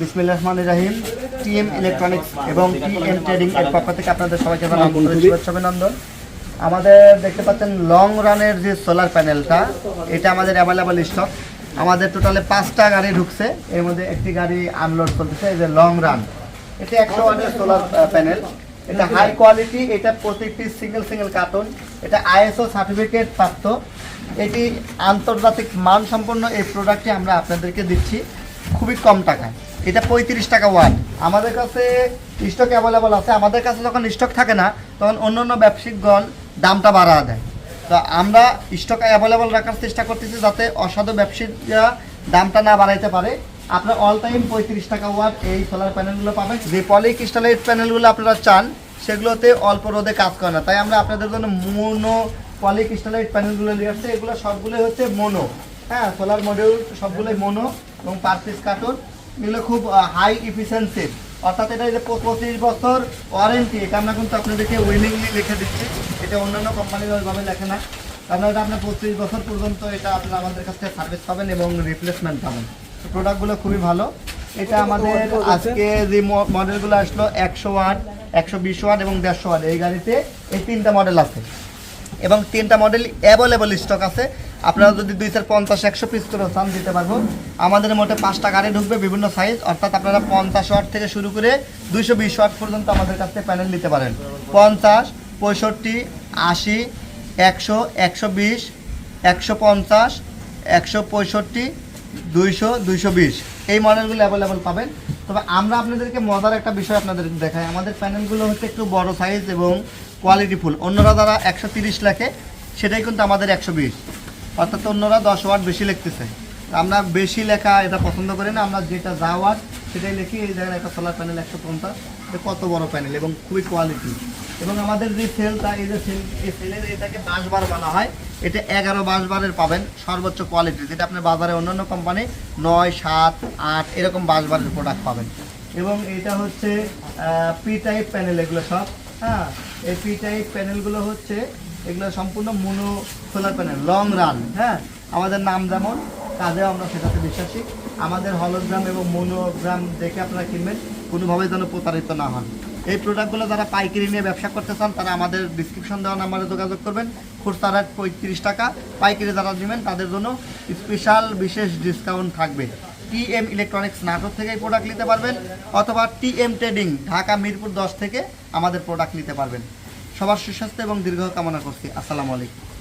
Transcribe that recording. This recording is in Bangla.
বিসমিল্লাহ রহমান রাহিম। টিএম ইলেকট্রনিক্স এবং টিএম ট্রেডিং এর পক্ষ থেকে আপনাদের সবাইকে জানাই অভিনন্দন আমাদের দেখতে পাচ্ছেন লং রানের যে সোলার প্যানেলটা এটা আমাদের অ্যাভেলেবল স্টক আমাদের টোটালে পাঁচটা গাড়ি ঢুকছে এর মধ্যে একটি গাড়ি আনলোড করতেছে এই যে লং রান এটা একশো ওয়াটের সোলার প্যানেল এটা হাই কোয়ালিটি এটা প্রত্যেকটি সিঙ্গেল সিঙ্গেল কার্টুন এটা আইএসও সার্টিফিকেট প্রাপ্ত। এটি আন্তর্জাতিক মানসম্পন্ন এই প্রোডাক্টটি আমরা আপনাদেরকে দিচ্ছি। খুবই কম টাকায় এটা পঁয়ত্রিশ টাকা ওয়াট। আমাদের কাছে স্টক অ্যাভেলেবল আছে। আমাদের কাছে যখন স্টক থাকে না, তখন অন্য অন্য ব্যবসায়িকগণ দামটা বাড়া দেয়। তো আমরা স্টক অ্যাভেলেবল রাখার চেষ্টা করতেছি যাতে অসাধু ব্যবসায়ীরা দামটা না বাড়াইতে পারে। আপনার অল টাইম পঁয়ত্রিশ টাকা ওয়াট এই সোলার প্যানেলগুলো পাবেন। যে পলি ক্রিস্টালাইট প্যানেলগুলো আপনারা চান, সেগুলোতে অল্প রোদে কাজ করে না। তাই আমরা আপনাদের জন্য মোনো পলি ক্রিস্টালাইট প্যানেলগুলো নিয়ে আসছি। এগুলো সবগুলোই হচ্ছে মোনো হ্যাঁ সোলার মডিউল সবগুলোই মোনো এবং পার পিস এগুলো খুব হাই ইফিসিয়েন্সি অর্থাৎ এটা যে পঁচিশ বছর ওয়ারেন্টি এটা আমরা কিন্তু আপনাদেরকে উইনিংলি লিখে দিচ্ছি। এটা অন্যান্য কোম্পানির ওইভাবে লেখে না। কারণ এটা আপনার পঁচিশ বছর পর্যন্ত এটা আপনারা আমাদের কাছ থেকে সার্ভিস পাবেন এবং রিপ্লেসমেন্ট পাবেন। প্রোডাক্টগুলো খুবই ভালো। এটা আমাদের আজকে যে মডেলগুলো আসলো, একশো ওয়াট, একশো বিশ ওয়াট এবং দেড়শো ওয়াট। এই গাড়িতে এই তিনটা মডেল আছে। এবং তিনটা মডেল অ্যাভেলেবল স্টক আছে। আপনারা যদি দুই চার পঞ্চাশ, একশো পিস করে চান দিতে পারব, আমাদের মোটে পাঁচটা গাড়ি ঢুকবে বিভিন্ন সাইজ অর্থাৎ আপনারা পঞ্চাশ ওয়াট থেকে শুরু করে দুইশো বিশ ওয়াট পর্যন্ত আমাদের কাছ থেকে প্যানেল নিতে পারেন। পঞ্চাশ, পঁয়ষট্টি, আশি, একশো একশো বিশ, একশো পঞ্চাশ, একশো পঁয়ষট্টি, দুইশো দুইশো বিশ। এই মডেলগুলো অ্যাভেলেবল পাবেন। তবে আমরা আপনাদেরকে মজার একটা বিষয় আপনাদের দেখাই। আমাদের প্যানেলগুলো হচ্ছে একটু বড় সাইজ এবং কোয়ালিটিফুল অন্যরা যারা একশো তিরিশ লাখে, সেটাই কিন্তু আমাদের একশো বিশ। অর্থাৎ অন্যরা দশ ওয়াট বেশি লিখতেছে। আমরা বেশি লেখা এটা পছন্দ করি না, আমরা যেটা যা ওয়াট সেটাই লিখি, এই জায়গায় একটা সোলার প্যানেল একশো পঞ্চাশ কত বড় প্যানেল এবং খুবই কোয়ালিটি এবং আমাদের যে সেলটা এই যে সেল এই সেলের এটাকে বাঁশ বার বলা হয়, এটা এগারো বাঁশ বারের পাবেন সর্বোচ্চ কোয়ালিটি যেটা আপনার বাজারে অন্যান্য কোম্পানি নয়, সাত, আট, এরকম বাঁশ বারের প্রোডাক্ট পাবেন। এবং এটা হচ্ছে পি টাইপ প্যানেল এগুলো সব হ্যাঁ এই পি টাইপ প্যানেলগুলো হচ্ছে এগুলো সম্পূর্ণ mono solar panel long run হ্যাঁ? আমাদের নাম যেমন কাজেও আমরা সেটাতে বিশ্বাসী। আমাদের হলোগ্রাম এবং মনোগ্রাম দেখে আপনারা কিনবেন, কোনোভাবেই যেন প্রতারিত না হন। এই প্রোডাক্টগুলো যারা পাইকারি নিয়ে ব্যবসা করতে চান, তারা আমাদের ডিসক্রিপশন দেওয়া নাম্বারে যোগাযোগ করবেন। খুচরা রেট পঁয়ত্রিশ টাকা, পাইকারি যারা নেবেন, তাদের জন্য স্পেশাল বিশেষ ডিসকাউন্ট থাকবে। টিএম ইলেকট্রনিক্স নাটক থেকে এই প্রোডাক্ট নিতে পারবেন, অথবা টিএম ট্রেডিং ঢাকা মিরপুর দশ থেকে আমাদের প্রোডাক্ট নিতে পারবেন। সবার সুস্বাস্থ্য এবং দীর্ঘ কামনা করছি। আসসালামু আলাইকুম।